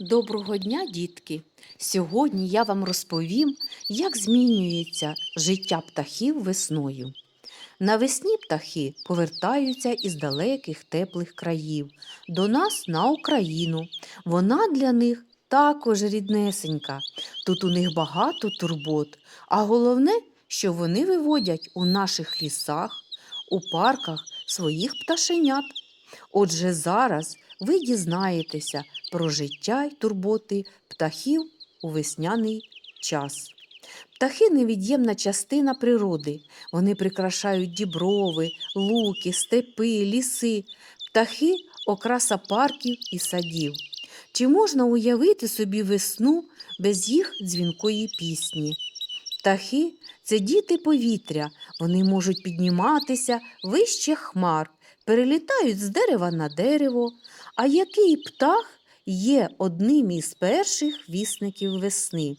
Доброго дня, дітки! Сьогодні я вам розповім, як змінюється життя птахів весною. Навесні птахи повертаються із далеких теплих країв до нас на Україну. Вона для них також ріднесенька. Тут у них багато турбот, а головне, що вони виводять у наших лісах, у парках своїх пташенят. Отже, зараз ви дізнаєтеся про життя й турботи птахів у весняний час. Птахи невід'ємна частина природи. Вони прикрашають діброви, луки, степи, ліси. Птахи окраса парків і садів. Чи можна уявити собі весну без їх дзвінкої пісні? Птахи це діти повітря, вони можуть підніматися вище хмар, перелітають з дерева на дерево. А який птах є одним із перших вісників весни?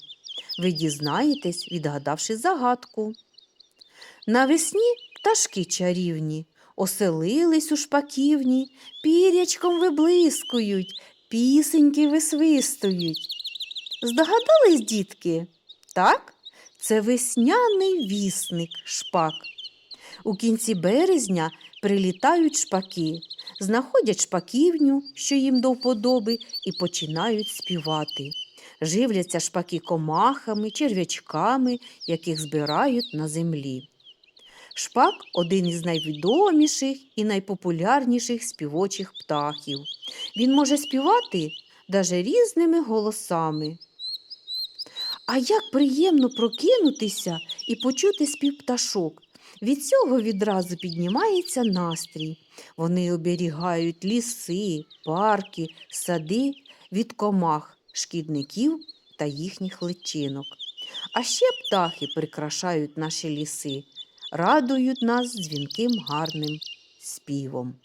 Ви дізнаєтесь, відгадавши загадку. Навесні пташки чарівні, оселились у шпаківні, пірячком виблискують, пісеньки висвистують. Здогадались, дітки? Так, це весняний вісник шпак. У кінці березня прилітають шпаки, знаходять шпаківню, що їм до вподоби, і починають співати. Живляться шпаки комахами, черв'ячками, яких збирають на землі. Шпак один із найвідоміших і найпопулярніших співочих птахів. Він може співати даже різними голосами. А як приємно прокинутися і почути спів пташок. Від цього відразу піднімається настрій. Вони оберігають ліси, парки, сади від комах, шкідників та їхніх личинок. А ще птахи прикрашають наші ліси, радують нас дзвінким гарним співом.